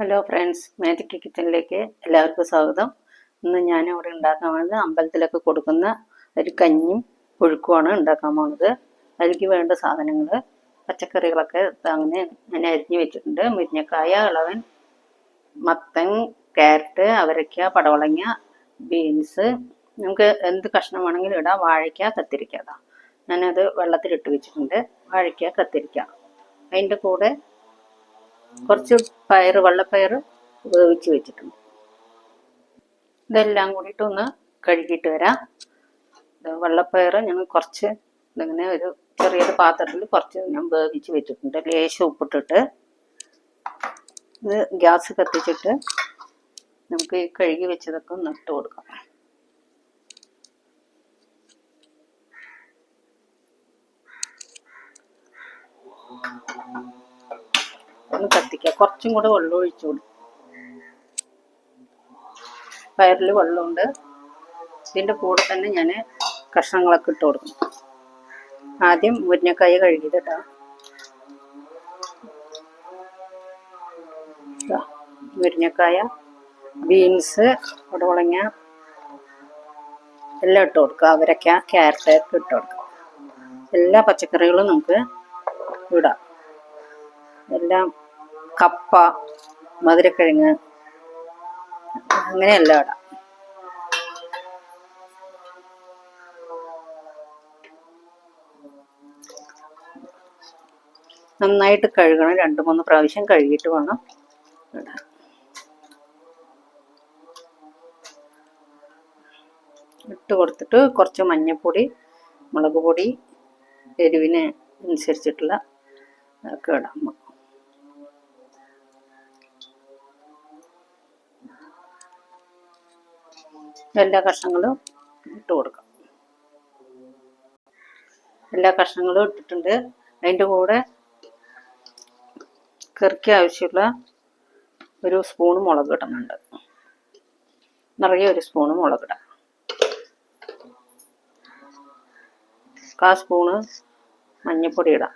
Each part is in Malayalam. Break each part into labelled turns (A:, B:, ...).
A: ഹലോ ഫ്രണ്ട്സ് മാജിക് കിച്ചണിലേക്ക് എല്ലാവർക്കും സ്വാഗതം. ഇന്ന് ഞാൻ ഇവിടെ ഉണ്ടാക്കാൻ പോകുന്നത് അമ്പലത്തിലൊക്കെ കൊടുക്കുന്ന ഒരു കഞ്ഞിയും പുഴുക്കുമാണ് ഉണ്ടാക്കാൻ പോകുന്നത്. അതിലേക്ക് വേണ്ട സാധനങ്ങൾ പച്ചക്കറികളൊക്കെ അങ്ങനെ ഞാൻ അരിഞ്ഞ് വെച്ചിട്ടുണ്ട്. മുരിങ്ങക്കായ ഇളവൻ മത്തൻ ക്യാരറ്റ് അവരയ്ക്ക പടവളങ്ങ ബീൻസ്. നമുക്ക് എന്ത് കഷ്ണം വേണമെങ്കിലും ഇടാം. വാഴയ്ക്ക കത്തിരിക്ക ഞാനത് വെള്ളത്തിലിട്ട് വെച്ചിട്ടുണ്ട്. വാഴയ്ക്ക കത്തിരിക്ക. അതിന്റെ കൂടെ കുറച്ച് പയർ വെള്ളപ്പയർ വേവിച്ച് വെച്ചിട്ടുണ്ട്. ഇതെല്ലാം കൂടിയിട്ട് ഒന്ന് കഴുകിയിട്ട് വരാം. ഇത് വെള്ളപ്പയർ ഞങ്ങൾ കുറച്ച് ഇതിങ്ങനെ ഒരു ചെറിയൊരു പാത്രത്തിൽ കുറച്ച് ഞാൻ വേവിച്ച് വെച്ചിട്ടുണ്ട്. ലേശം ഉപ്പിട്ടിട്ട് ഇത് ഗ്യാസ് കത്തിച്ചിട്ട് നമുക്ക് ഈ കഴുകി വെച്ചതൊക്കെ ഒന്ന് ഇട്ട് കൊടുക്കാം. ഒന്ന് കത്തിക്കുക. കുറച്ചും കൂടെ വെള്ളം ഒഴിച്ചു കൊടുക്കും. പയറിൽ വെള്ളമുണ്ട്. ഇതിന്റെ കൂടെ തന്നെ ഞാൻ കഷ്ണങ്ങളൊക്കെ ഇട്ട് കൊടുക്കും. ആദ്യം മുരിങ്ങക്കായ കഴുകിയതിട്ടാ. മുരിങ്ങക്കായ ബീൻസ് പടവളങ്ങ എല്ലാം ഇട്ട് കൊടുക്കുക അവരക്ക ക്യാരറ്റ് ഒക്കെ ഇട്ട് കൊടുക്കുക എല്ലാ പച്ചക്കറികളും നമുക്ക് ഇടാം. എല്ലാം കപ്പ മധുരക്കിഴങ്ങ് അങ്ങനെയല്ല ഇടാം നന്നായിട്ട് കഴുകണം. രണ്ട് മൂന്ന് പ്രാവശ്യം കഴുകിയിട്ട് വേണം ഇട്ട് കൊടുത്തിട്ട് കുറച്ച് മഞ്ഞൾപ്പൊടി മുളക് പൊടി എരിവിന് അനുസരിച്ചിട്ടുള്ള ഒക്കെ ഇടാം എല്ലാ കഷ്ണങ്ങളും ഇട്ട് കൊടുക്കാം. എല്ലാ കഷ്ണങ്ങളും ഇട്ടിട്ടുണ്ട്. അതിന്റെ കൂടെ കറിക്ക് ആവശ്യമുള്ള ഒരു സ്പൂൺ മുളക് ഇടുന്നുണ്ട്. നിറയെ ഒരു സ്പൂൺ മുളക് ഇടാം. കാ സ്പൂണ് മഞ്ഞൾപ്പൊടി ഇടാം.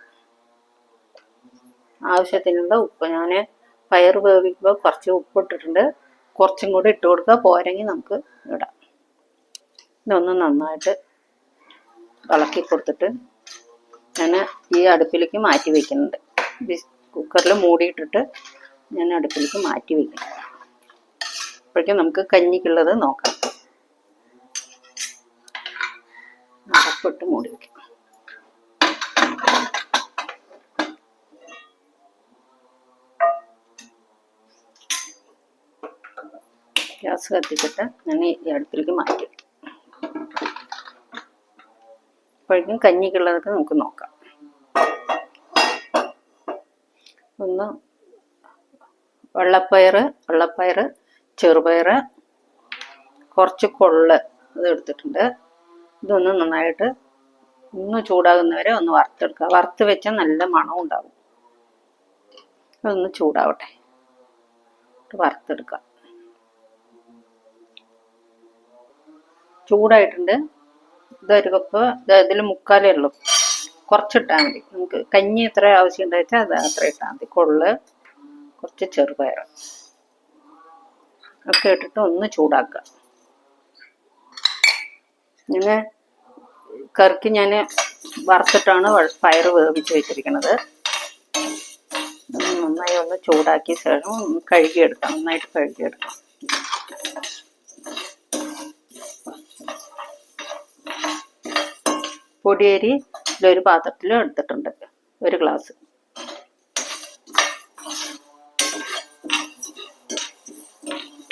A: ആവശ്യത്തിനുള്ള ഉപ്പ് ഞാൻ പയർ വേവിക്കുമ്പോൾ കുറച്ച് ഉപ്പ് ഇട്ടിട്ടുണ്ട്. കുറച്ചും കൂടി ഇട്ട് കൊടുക്കുക പോരെങ്കിൽ നമുക്ക് ഇടാം. ഇതൊന്ന് നന്നായിട്ട് ഇളക്കി കൊടുത്തിട്ട് ഞാൻ ഈ അടുപ്പിലേക്ക് മാറ്റി വയ്ക്കുന്നുണ്ട് കുക്കറിൽ മൂടിയിട്ടിട്ട് ഞാൻ അടുപ്പിലേക്ക് മാറ്റി വയ്ക്കും അപ്പോഴേക്കും നമുക്ക് കഞ്ഞിക്കുള്ളത് നോക്കാം. അടപ്പിട്ട് മൂടി വയ്ക്കും ഗ്യാസ് കത്തിച്ചിട്ട് ഞാൻ ഈ അടുപ്പിലേക്ക് മാറ്റി. അപ്പോഴേക്കും കഞ്ഞിക്കുള്ളതൊക്കെ നമുക്ക് നോക്കാം. ഒന്ന് വെള്ളപ്പയർ വെള്ളപ്പയർ ചെറുപയർ കുറച്ച് കൊള്ള് അത് എടുത്തിട്ടുണ്ട്. ഇതൊന്ന് നന്നായിട്ട് ഒന്ന് ചൂടാകുന്നവരെ ഒന്ന് വറുത്തെടുക്കുക. വറുത്ത് വെച്ചാൽ നല്ല മണം ഉണ്ടാകും അതൊന്ന് ചൂടാവട്ടെ. വറുത്തെടുക്കുക. ചൂടായിട്ടുണ്ട്. ഇതൊരു ഇതിൽ മുക്കാലേ ഉള്ളൂ. കുറച്ചിട്ടാൽ മതി. നമുക്ക് കഞ്ഞി എത്ര ആവശ്യം ഉണ്ടാച്ചാൽ അത് അത്ര ഇട്ടാൽ മതി. കൊള്ള് കുറച്ച് ചെറുപയർ. ഒക്കെ ഇട്ടിട്ട് ഒന്ന് ചൂടാക്കുക പിന്നെ കറിക്ക് ഞാൻ വറുത്തിട്ടാണ് പയർ വേവിച്ച് വെച്ചിരിക്കുന്നത് നന്നായി ഒന്ന് ചൂടാക്കിയ ശേഷം കഴുകിയെടുക്കാം. നന്നായിട്ട് കഴുകിയെടുക്കാം. പൊടിയരി ഒരു പാത്രത്തിൽ എടുത്തിട്ടുണ്ട്. ഒരു ഗ്ലാസ്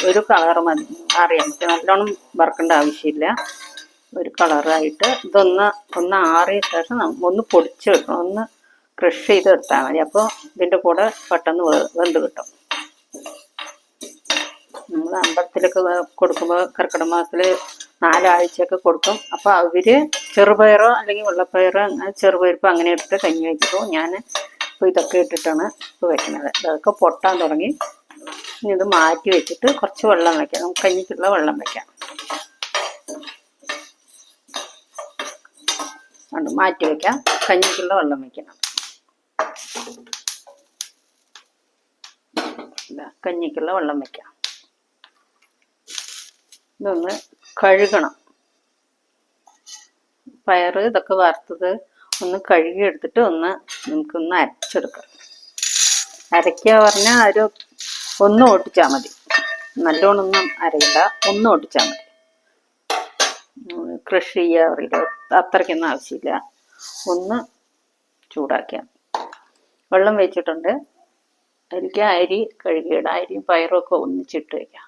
A: ഒരു കളർ മതി അറിയാം. നമുക്ക് നല്ലോണം വറക്കേണ്ട ആവശ്യമില്ല. ഒരു കളറായിട്ട് ഇതൊന്ന് ഒന്ന് ആറിയ ശേഷം ഒന്ന് പൊടിച്ചെടുക്കണം ഒന്ന് ക്രഷ് ചെയ്തെടുത്താൽ മതി. അപ്പോൾ ഇതിന്റെ കൂടെ പെട്ടെന്ന് വെന്ത് കിട്ടും. നമ്മൾ അമ്പലത്തിലൊക്കെ കൊടുക്കുമ്പോൾ കർക്കിടക മാസത്തിൽ നാലാഴ്ചയൊക്കെ കൊടുക്കും. അപ്പോൾ അവർ ചെറുപയറോ അല്ലെങ്കിൽ വെള്ളപ്പയറോ അങ്ങനെ അങ്ങനെ ഇട്ടിട്ട് കഞ്ഞി വെച്ചിട്ടു ഞാൻ ഇപ്പോൾ ഇതൊക്കെ ഇട്ടിട്ടാണ് ഇപ്പോൾ വെക്കുന്നത്. ഇതൊക്കെ പൊട്ടാൻ തുടങ്ങി. ഇനി ഇത് മാറ്റി വെച്ചിട്ട് കുറച്ച് വെള്ളം വെക്കാം. നമുക്ക് കഞ്ഞിക്കുള്ള വെള്ളം ഉണ്ട് മാറ്റി വെക്കാം. കഞ്ഞിക്കുള്ള വെള്ളം വെക്കണം. ഇതാ, കഞ്ഞിക്കുള്ള വെള്ളം വെക്കാം. ഇതൊന്ന് കഴുകണം. പയർ ഇതൊക്കെ വറുത്തത് ഒന്ന് കഴുകി എടുത്തിട്ട് ഒന്ന് നമുക്കൊന്ന് അരച്ചെടുക്കാം. അരയ്ക്കുക പറഞ്ഞാൽ ഒരു ഒന്ന് ഓട്ടിച്ചാൽ മതി. നല്ലോണമൊന്നും അരയില്ല ഒന്ന് ഓട്ടിച്ചാൽ മതി. ക്രഷ് ചെയ്യുക പറയില്ല അത്രയ്ക്കൊന്നും ആവശ്യമില്ല. ഒന്ന് ചൂടാക്കിയാൽ വെള്ളം വെച്ചിട്ടുണ്ട്. അതിലേക്ക് അരി കഴുകിയിടാം. അരിയും പയറും ഒക്കെ ഒന്നിച്ചിട്ട് വയ്ക്കാം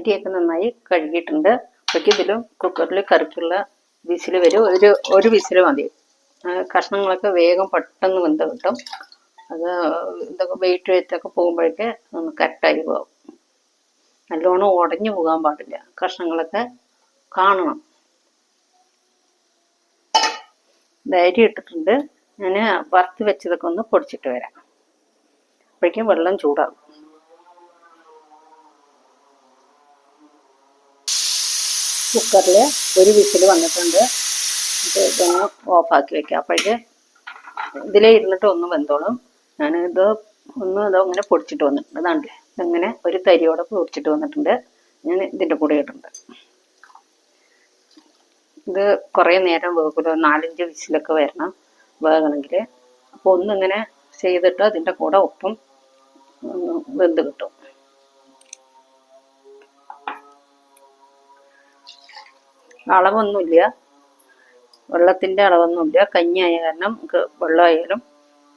A: അരിയൊക്കെ നന്നായി കഴുകിയിട്ടുണ്ട്. അപ്പോഴേക്കും ഇതിൽ കുക്കറിൽ കറിക്കുള്ള വിസിൽ വരും. ഒരു ഒരു വിസിൽ മതി. കഷ്ണങ്ങളൊക്കെ വേഗം പെട്ടെന്ന് വെന്ത് കിട്ടും. അത് ഇതൊക്കെ വെയിറ്റ് വെയിറ്റൊക്കെ പോകുമ്പോഴേക്ക് കറക്റ്റായി പോകും നല്ലോണം ഉടഞ്ഞു പോകാൻ പാടില്ല. കഷ്ണങ്ങളൊക്കെ കാണണം. ധൈര്യം ഇട്ടിട്ടുണ്ട്. ഞാൻ വറുത്ത് വെച്ചതൊക്കെ ഒന്ന് പൊടിച്ചിട്ട് വരാം. അപ്പോഴേക്കും വെള്ളം ചൂടാകും. കുക്കറിൽ ഒരു വിസിൽ വന്നിട്ടുണ്ട്. ഇത് ഇതൊന്ന് ഓഫാക്കി വെക്കാം. അപ്പോഴേക്ക് ഇതിലേ ഇരുന്നിട്ട് ഒന്ന് വെന്തോളും. ഞാൻ ഇത് ഒന്ന് ഇതോ ഇങ്ങനെ പൊടിച്ചിട്ട് വന്നിട്ടുണ്ട്. അതാണ്ട് ഇങ്ങനെ ഒരു തരിയോടെ പൊടിച്ചിട്ട് വന്നിട്ടുണ്ട്. ഞാൻ ഇതിന്റെ കൂടെ ഇടുന്നുണ്ട്. ഇത് കുറേ നേരം വേകുമല്ലോ നാലഞ്ച് വിസിലൊക്കെ വരണം വേകണമെങ്കിൽ അപ്പോൾ ഒന്നിങ്ങനെ ചെയ്തിട്ട് അതിന്റെ കൂടെ ഒപ്പം വെന്ത് കിട്ടും. അളവൊന്നുമില്ല. വെള്ളത്തിന്റെ അളവൊന്നുമില്ല. കഞ്ഞിയായ കാരണം നമുക്ക് വെള്ളമായാലും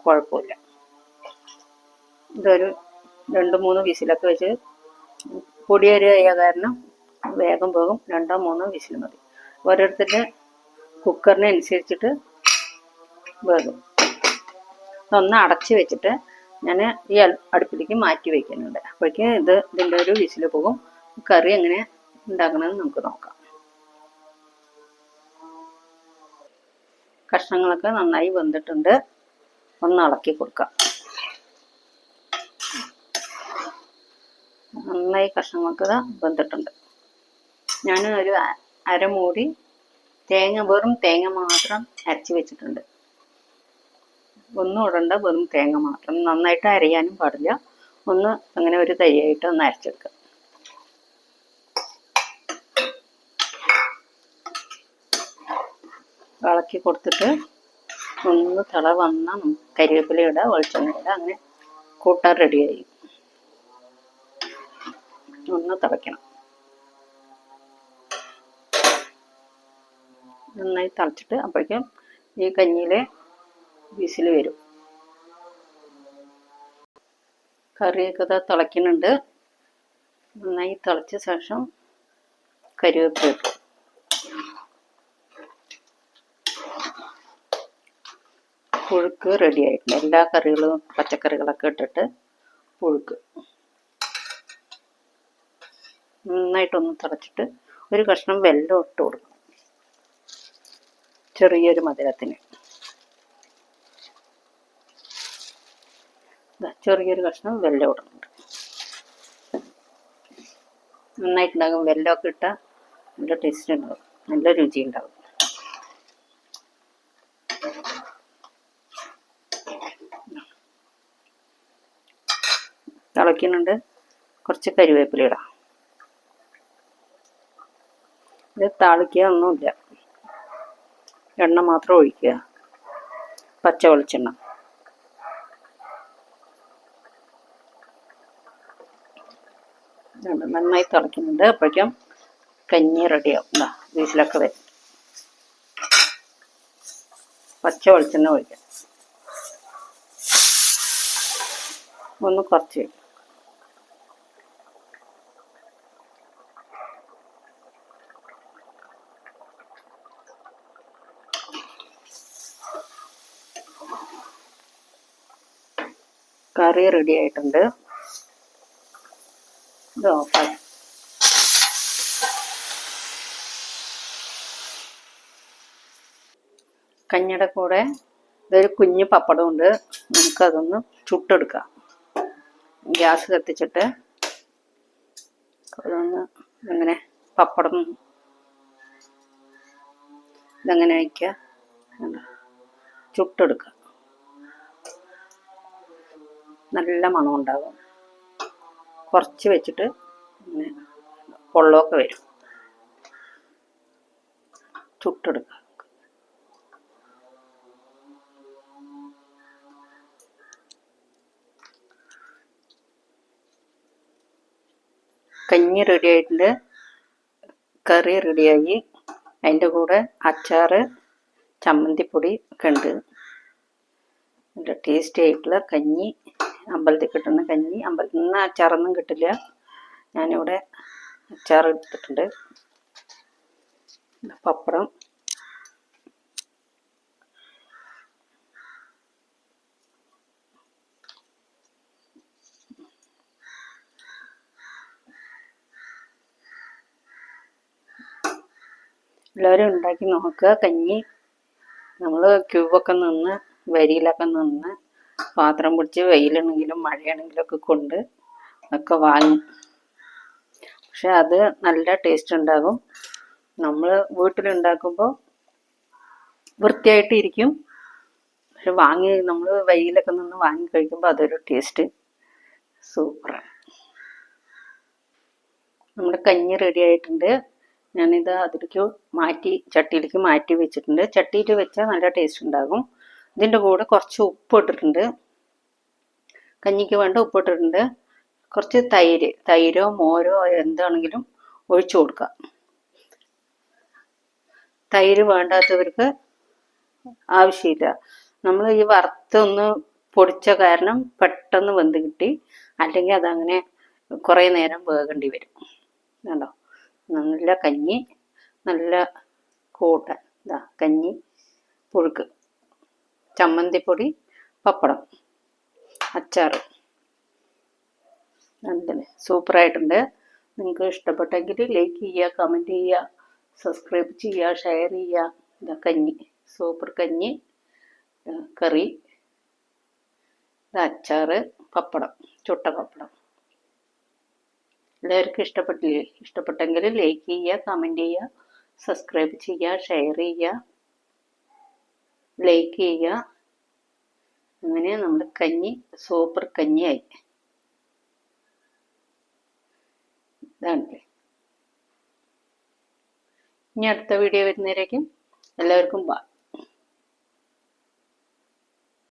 A: കുഴപ്പമില്ല. ഇതൊരു രണ്ട് മൂന്ന് വിസിലൊക്കെ വെച്ച് പൊടിയരി ആയ കാരണം വേഗം പോകും. രണ്ടോ മൂന്നോ വിസിൽ മതി. ഓരോരുത്തരുടെ കുക്കറിനെ അനുസരിച്ചിട്ട് വേകും ഒന്ന് അടച്ച് വെച്ചിട്ട് ഞാൻ ഈ അടുപ്പിലേക്ക് മാറ്റി വയ്ക്കുന്നുണ്ട് അപ്പോഴേക്കും ഇത് ഇതിന്റെ ഒരു വിസിൽ പോകും. കറി എങ്ങനെ ഉണ്ടാക്കണമെന്ന് നമുക്ക് നോക്കാം. കഷ്ണങ്ങളൊക്കെ നന്നായി വെന്തിട്ടുണ്ട്. ഒന്ന് ഇളക്കി കൊടുക്കാം. നന്നായി കഷ്ണങ്ങൾക്ക് വെന്തിട്ടുണ്ട്. ഞാൻ ഒരു അരമൂടി തേങ്ങ വെറും തേങ്ങ മാത്രം അരച്ച് വെച്ചിട്ടുണ്ട്. ഒന്നും ഇടണ്ട വെറും തേങ്ങ മാത്രം. നന്നായിട്ട് അരയാനും പാടില്ല. ഒന്ന് അങ്ങനെ ഒരു തരിയായിട്ട് ഒന്ന് അരച്ചെടുക്കുക ഇളക്കി കൊടുത്തിട്ട് ഒന്ന് തിള വന്നാൽ കരിവേപ്പില ഇടുക വെളിച്ചെണ്ണ ഇടുക അങ്ങനെ കൂട്ടാൻ റെഡിയായി ഒന്ന് തിളയ്ക്കണം. നന്നായി തിളച്ചിട്ട് അപ്പോഴേക്കും ഈ കഞ്ഞിയിലെ വിസിൽ വരും. കറിയൊക്കെ ഇതാ തിളയ്ക്കുന്നുണ്ട്. നന്നായി തിളച്ച ശേഷം കരിവേപ്പില ഇട്ടു. പുഴുക്ക് റെഡി ആയിട്ടുണ്ട്. എല്ലാ കറികളും പച്ചക്കറികളൊക്കെ ഇട്ടിട്ട് പുഴുക്ക്. നന്നായിട്ടൊന്ന് തിളച്ചിട്ട് ഒരു കഷ്ണം വെല്ലം ഇട്ട് കൊടുക്കും ചെറിയൊരു മധുരത്തിന്. ചെറിയൊരു കഷ്ണം വെല്ലം ഇടുന്നുണ്ട്. നന്നായിട്ടുണ്ടാകും. വെല്ലമൊക്കെ ഇട്ടാൽ നല്ല ടേസ്റ്റ് ഉണ്ടാകും നല്ല രുചി ഉണ്ടാവും. തിളയ്ക്കുന്നുണ്ട്. കുറച്ച് കരിവേപ്പില ഇടാം ഇത് താളിക്കുക ഒന്നുമില്ല എണ്ണ മാത്രം ഒഴിക്കുക. പച്ച വെളിച്ചെണ്ണ. നന്നായി തിളയ്ക്കുന്നുണ്ട്. അപ്പോഴേക്കും കഞ്ഞി റെഡിയാവും. വീട്ടിലൊക്കെ വരും. പച്ച വെളിച്ചെണ്ണ ഒഴിക്കാം. ഒന്ന് കുറച്ച് വയ്ക്കും കറി റെഡി ആയിട്ടുണ്ട്. ഇത് ഓഫാക്കി കഞ്ഞിയുടെ കൂടെ ഇതൊരു കുഞ്ഞ് പപ്പടമുണ്ട് നമുക്കതൊന്ന് ചുട്ടെടുക്കാം. ഗ്യാസ് കത്തിച്ചിട്ട് അതൊന്ന് ഇങ്ങനെ പപ്പടം ഇതെങ്ങനെ വയ്ക്കുക ചുട്ടെടുക്കാം. ചുട്ടെടുക്കുക നല്ല മണം ഉണ്ടാകും കുറച്ച് വെച്ചിട്ട് ഇങ്ങനെ പൊള്ളമൊക്കെ വരും. ചുട്ടെടുക്കുക കഞ്ഞി റെഡി ആയിട്ടുണ്ട്. കറി റെഡിയായി അതിന്റെ കൂടെ അച്ചാറ് ചമ്മന്തിപ്പൊടി ഒക്കെ ഉണ്ട്. ടേസ്റ്റി ആയിട്ടുള്ള കഞ്ഞി. അമ്പലത്തിൽ കിട്ടുന്ന കഞ്ഞി. അമ്പലത്തിൽ നിന്ന് അച്ചാറൊന്നും കിട്ടില്ല. ഞാനിവിടെ അച്ചാർ എടുത്തിട്ടുണ്ട്. പപ്പടം. എല്ലാവരും ഉണ്ടാക്കി നോക്കുക കഞ്ഞി നമ്മൾ ക്യൂബൊക്കെ നിന്ന് വരിയിലൊക്കെ നിന്ന് പാത്രം പിടിച്ച് വെയിലാണെങ്കിലും മഴയാണെങ്കിലും ഒക്കെ കൊണ്ട് ഒക്കെ വാങ്ങും. പക്ഷെ അത് നല്ല ടേസ്റ്റ് ഉണ്ടാകും. നമ്മൾ വീട്ടിലുണ്ടാക്കുമ്പോൾ വൃത്തിയായിട്ട് ഇരിക്കും. പക്ഷെ വാങ്ങി നമ്മൾ വെയിലൊക്കെ നിന്ന് വാങ്ങി കഴിക്കുമ്പോൾ അതൊരു ടേസ്റ്റ് സൂപ്പറാണ് നമ്മുടെ കഞ്ഞി റെഡി ആയിട്ടുണ്ട്. ഞാനിത് അതിലേക്ക് മാറ്റി ചട്ടിയിലേക്ക് മാറ്റി വെച്ചിട്ടുണ്ട്. ചട്ടിയിൽ വെച്ചാൽ നല്ല ടേസ്റ്റ് ഉണ്ടാകും. ഇതിന്റെ കൂടെ കുറച്ച് ഉപ്പ് ഇട്ടിട്ടുണ്ട്. കഞ്ഞിക്ക് വേണ്ട ഉപ്പ് ഇട്ടിട്ടുണ്ട്. കുറച്ച് തൈര് തൈരോ മോരോ എന്താണെങ്കിലും ഒഴിച്ചു കൊടുക്കുക. തൈര് വേണ്ടാത്തവർക്ക് ആവശ്യമില്ല. നമ്മൾ ഈ വറുത്തൊന്ന് പൊടിച്ച കാരണം പെട്ടെന്ന് വെന്ത് കിട്ടി. അല്ലെങ്കിൽ അതങ്ങനെ കുറേ നേരം വേകേണ്ടി വരും. കണ്ടോ? നല്ല കഞ്ഞി നല്ല കൂട്ടൻ ഇതാ കഞ്ഞി പുഴുക്ക്. ചമ്മന്തിപ്പൊടി പപ്പടം അച്ചാർ അങ്ങനെ സൂപ്പറായിട്ടുണ്ട്. നിങ്ങൾക്ക് ഇഷ്ടപ്പെട്ടെങ്കിൽ ലൈക്ക് ചെയ്യുക കമന്റ് ചെയ്യുക സബ്സ്ക്രൈബ് ചെയ്യുക ഷെയർ ചെയ്യുക. ഇതാ കഞ്ഞി സൂപ്പർ കഞ്ഞി കറി അച്ചാർ പപ്പടം ചുട്ട പപ്പടം. എല്ലാവർക്കും ഇഷ്ടപ്പെട്ടില്ലേ? ഇഷ്ടപ്പെട്ടെങ്കിൽ ലൈക്ക് ചെയ്യുക കമന്റ് ചെയ്യുക സബ്സ്ക്രൈബ് ചെയ്യുക ഷെയർ ചെയ്യുക. ലൈക്ക് ചെയ്യുക. അങ്ങനെ നമ്മുടെ കഞ്ഞി സൂപ്പർ കഞ്ഞിയായി. ഇതാണല്ലേ. ഇനി അടുത്ത വീഡിയോ വരുന്നവരേക്കും എല്ലാവർക്കും ബൈ